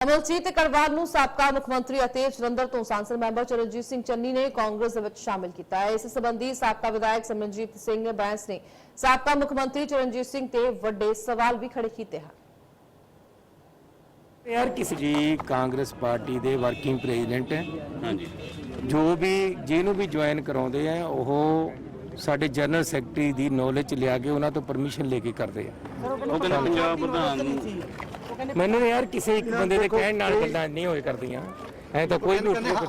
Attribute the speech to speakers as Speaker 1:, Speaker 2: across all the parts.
Speaker 1: ਅਮਲਜੀਤ ਕੜਵਾਲ ਨੂੰ ਸਾਬਕਾ ਮੁੱਖ ਮੰਤਰੀ ਅਤੇ ਜਲੰਧਰ ਤੋਂ ਸੰਸਦ ਮੈਂਬਰ ਚਰਨਜੀਤ ਸਿੰਘ ਚੰਨੀ ਨੇ ਕਾਂਗਰਸ ਵਿੱਚ ਸ਼ਾਮਿਲ ਕੀਤਾ ਹੈ। ਇਸ ਸੰਬੰਧੀ ਸਾਬਕਾ ਵਿਧਾਇਕ ਸਿਮਰਨਜੀਤ ਸਿੰਘ ਬੈਂਸ ਨੇ ਸਾਬਕਾ ਮੁੱਖ ਮੰਤਰੀ ਚਰਨਜੀਤ ਸਿੰਘ ਤੇ ਵੱਡੇ ਸਵਾਲ ਵੀ ਖੜੇ ਕੀਤੇ ਹਨ।
Speaker 2: ਯਾਰ ਕਿਸੇ ਜੀ ਕਾਂਗਰਸ ਪਾਰਟੀ ਦੇ ਵਰਕਿੰਗ ਪ੍ਰੈਜ਼ੀਡੈਂਟ ਹੈ।
Speaker 3: ਹਾਂਜੀ।
Speaker 2: ਜੋ ਵੀ ਜਿਹਨੂੰ ਵੀ ਜੁਆਇਨ ਕਰਾਉਂਦੇ ਆ ਉਹ ਸਾਡੇ ਜਨਰਲ ਸੈਕਟਰੀ ਦੀ ਨੌਲੇਜ ਲਿਆ ਕੇ ਉਹਨਾਂ ਤੋਂ ਪਰਮਿਸ਼ਨ ਲੈ ਕੇ ਕਰਦੇ ਆ।
Speaker 3: ਉਹ ਕਹਿੰਦੇ ਪੰਜਾਬ ਪ੍ਰਧਾਨ ਨੂੰ
Speaker 2: ਮੈਨੂੰ ਯਾਰ ਕਿਸੇ ਇੱਕ ਬੰਦੇ ਦੇ ਕਹਿਣ ਨਾਲ ਗੱਲਾਂ ਨਹੀਂ ਹੋਏ ਕਰਦੀਆਂ। ਐ ਤਾਂ ਕੋਈ ਵੀ ਉੱਠ ਕੇ ਕੁਝ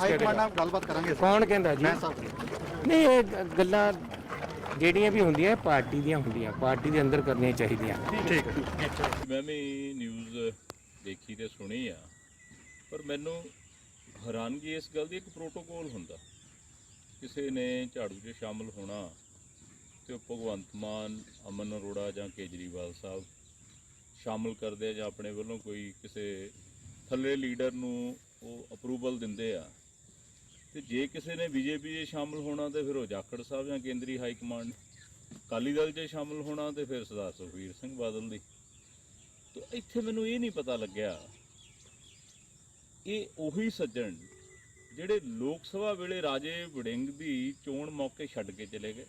Speaker 4: ਗੱਲਬਾਤ ਕਰਾਂਗੇ
Speaker 2: ਕੌਣ ਕਹਿੰਦਾ ਜੀ? ਨਹੀਂ ਇਹ ਗੱਲਾਂ ਜਿਹੜੀਆਂ ਵੀ ਹੁੰਦੀਆਂ ਪਾਰਟੀ ਦੀਆਂ ਹੁੰਦੀਆਂ। ਪਾਰਟੀ ਦੇ ਅੰਦਰ ਕਰਨੀਆਂ ਚਾਹੀਦੀਆਂ।
Speaker 3: ਮੈਂ ਵੀ ਨਿਊਜ਼ ਦੇਖੀ ਤੇ ਸੁਣੀ ਆ। ਪਰ ਮੈਨੂੰ ਹੈਰਾਨਗੀ ਇਸ ਗੱਲ ਦੀ ਇੱਕ ਪ੍ਰੋਟੋਕੋਲ ਹੁੰਦਾ। ਕਿਸੇ ਨੇ ਝਾੜੂ 'ਚ ਸ਼ਾਮਲ ਹੋਣਾ ਤੇ ਭਗਵੰਤ ਮਾਨ ਅਮਨ ਅਰੋੜਾ ਜਾਂ ਕੇਜਰੀਵਾਲ ਸਾਹਿਬ ਸ਼ਾਮਲ ਕਰਦੇ ਆ ਜਾਂ ਆਪਣੇ ਵੱਲੋਂ ਕੋਈ ਕਿਸੇ ਥੱਲੇ ਲੀਡਰ ਨੂੰ ਉਹ ਅਪਰੂਵਲ ਦਿੰਦੇ ਆ। ਤੇ ਜੇ ਕਿਸੇ ਨੇ ਬੀਜੇਪੀ 'ਚ ਸ਼ਾਮਲ ਹੋਣਾ ਤੇ ਫਿਰ ਉਹ ਜਾਖੜ ਸਾਹਿਬ ਜਾਂ ਕੇਂਦਰੀ ਹਾਈ ਕਮਾਂਡ ਅਕਾਲੀ ਦਲ 'ਚ ਸ਼ਾਮਲ ਹੋਣਾ ਤੇ ਫਿਰ ਸਰਦਾਰ ਸੁਖਬੀਰ ਸਿੰਘ ਬਾਦਲ ਦੀ। ਤੋ ਇੱਥੇ ਮੈਨੂੰ ਇਹ ਨਹੀਂ ਪਤਾ ਲੱਗਿਆ ਇਹ ਉਹੀ ਸੱਜਣ ਜਿਹੜੇ ਲੋਕ ਸਭਾ ਵੇਲੇ ਰਾਜੇ ਵੜਿੰਗ ਦੀ ਚੋਣ ਮੌਕੇ ਛੱਡ ਕੇ ਚਲੇ ਗਏ,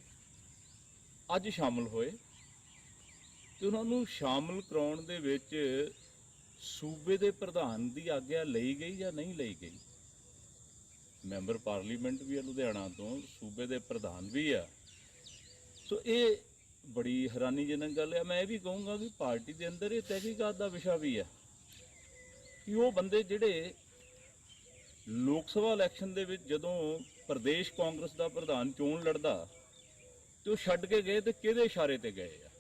Speaker 3: ਅੱਜ ਸ਼ਾਮਲ ਹੋਏ। ਤੇ ਉਹਨਾਂ ਨੂੰ ਸ਼ਾਮਲ ਕਰਾਉਣ ਦੇ ਵਿੱਚ ਸੂਬੇ ਦੇ ਪ੍ਰਧਾਨ ਦੀ ਆਗਿਆ ਲਈ ਗਈ ਜਾਂ ਨਹੀਂ ਲਈ ਗਈ? ਮੈਂਬਰ ਪਾਰਲੀਮੈਂਟ ਵੀ ਆ, ਲੁਧਿਆਣਾ ਤੋਂ, ਸੂਬੇ ਦੇ ਪ੍ਰਧਾਨ ਵੀ ਆ। ਸੋ ਇਹ ਬੜੀ ਹੈਰਾਨੀਜਨਕ ਗੱਲ ਹੈ ਮੈਂ ਇਹ ਵੀ ਕਹੂੰਗਾ ਕਿ ਪਾਰਟੀ ਦੇ ਅੰਦਰ ਇਹ ਤਹਿਕੀਕਾਤ ਦਾ ਵਿਸ਼ਾ ਵੀ ਹੈ ਕਿ ਉਹ ਬੰਦੇ ਜਿਹੜੇ ਲੋਕ ਸਭਾ ਇਲੈਕਸ਼ਨ ਦੇ ਵਿੱਚ ਜਦੋਂ ਪ੍ਰਦੇਸ਼ ਕਾਂਗਰਸ ਦਾ ਪ੍ਰਧਾਨ ਚੋਣ ਲੜਦਾ ਤੇ ਉਹ ਛੱਡ ਕੇ ਗਏ ਤੇ ਕਿਹਦੇ ਇਸ਼ਾਰੇ ਤੇ ਗਏ ਆ?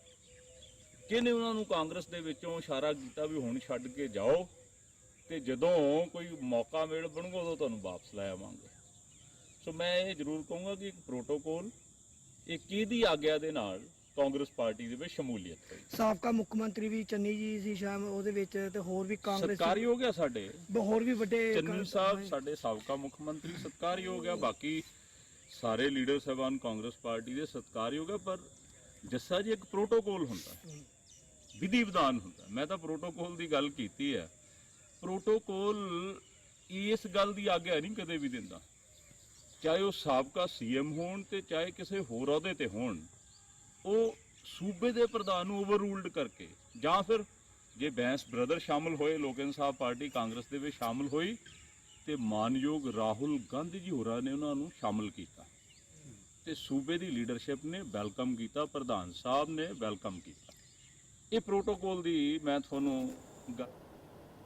Speaker 3: ਕਿਹਨੇ ਉਹਨਾਂ ਨੂੰ ਕਾਂਗਰਸ ਦੇ ਵਿੱਚੋਂ ਇਸ਼ਾਰਾ ਕੀਤਾ ਵੀ ਹੁਣ ਛੱਡ ਕੇ ਜਾਓ ਤੇ ਜਦੋਂ ਕੋਈ ਮੌਕਾ ਮਿਲ ਬਣੂਗਾ ਉਦੋਂ ਤੁਹਾਨੂੰ ਵਾਪਸ ਲੈ ਆਵਾਂਗੇ। ਸੋ ਮੈਂ ਇਹ ਜ਼ਰੂਰ ਕਹੂੰਗਾ ਕਿ ਇੱਕ ਪ੍ਰੋਟੋਕੋਲ ਇਹ ਕਿਹਦੀ ਆਗਿਆ ਦੇ ਨਾਲ ਕਾਂਗਰਸ ਪਾਰਟੀ ਦੇ ਵਿੱਚ ਸ਼ਮੂਲੀਅਤ ਹੋਈ?
Speaker 5: ਸਾਬਕਾ ਮੁੱਖ ਮੰਤਰੀ ਵੀ ਚੰਨੀ ਜੀ ਸੀ ਸ਼ਾਮ ਉਹਦੇ ਵਿੱਚ ਤੇ ਹੋਰ ਵੀ ਕਾਂਗਰਸ
Speaker 3: ਸਰਕਾਰੀ ਹੋ ਗਿਆ ਸਾਡੇ।
Speaker 5: ਹੋਰ ਵੀ ਵੱਡੇ
Speaker 3: ਚੰਨੀ ਸਾਹਿਬ ਸਾਡੇ ਸਾਬਕਾ ਮੁੱਖ ਮੰਤਰੀ ਸਤਕਾਰੀ ਹੋ ਗਿਆ ਬਾਕੀ ਸਾਰੇ ਲੀਡਰ ਸਾਹਿਬਾਨ ਕਾਂਗਰਸ ਪਾਰਟੀ ਦੇ ਸਤਕਾਰੀ ਹੋ ਗਿਆ ਪਰ ਜੱਸਾ ਜੀ ਇੱਕ ਪ੍ਰੋਟੋਕੋਲ ਹੁੰਦਾ। ਹੈ। ਵਿਧੀ ਵਿਧਾਨ ਹੁੰਦਾ। ਮੈਂ ਤਾਂ ਪ੍ਰੋਟੋਕੋਲ ਦੀ ਗੱਲ ਕੀਤੀ ਹੈ। ਪ੍ਰੋਟੋਕੋਲ ਇਸ ਗੱਲ ਦੀ ਆਗਿਆ ਨਹੀਂ ਕਦੇ ਵੀ ਦਿੰਦਾ। ਚਾਹੇ ਉਹ ਸਾਬਕਾ ਸੀਐਮ ਹੋਣ ਤੇ ਚਾਹੇ ਕਿਸੇ ਹੋਰ ਅਹੁਦੇ ਤੇ ਹੋਣ, ਉਹ ਸੂਬੇ ਦੇ ਪ੍ਰਧਾਨ ਨੂੰ ਓਵਰਰੂਲਡ ਕਰਕੇ ਜਾਂ ਫਿਰ ਜੇ ਬੈਂਸ ਬ੍ਰਦਰ ਸ਼ਾਮਲ ਹੋਏ ਲੋਕ ਇਨਸਾਫ ਪਾਰਟੀ ਕਾਂਗਰਸ ਦੇ ਵਿੱਚ ਸ਼ਾਮਲ ਹੋਈ ਤੇ ਮਾਨਯੋਗ ਰਾਹੁਲ ਗਾਂਧੀ ਜੀ ਹੋਰਾਂ ਨੇ ਉਹਨਾਂ ਨੂੰ ਸ਼ਾਮਲ ਕੀਤਾ। ਤੇ ਸੂਬੇ ਦੀ ਲੀਡਰਸ਼ਿਪ ਨੇ ਵੈਲਕਮ ਕੀਤਾ, ਪ੍ਰਧਾਨ ਸਾਹਿਬ ਨੇ ਵੈਲਕਮ ਕੀਤਾ। ਇਹ ਪ੍ਰੋਟੋਕੋਲ ਦੀ ਮੈਂ ਤੁਹਾਨੂੰ ਗ-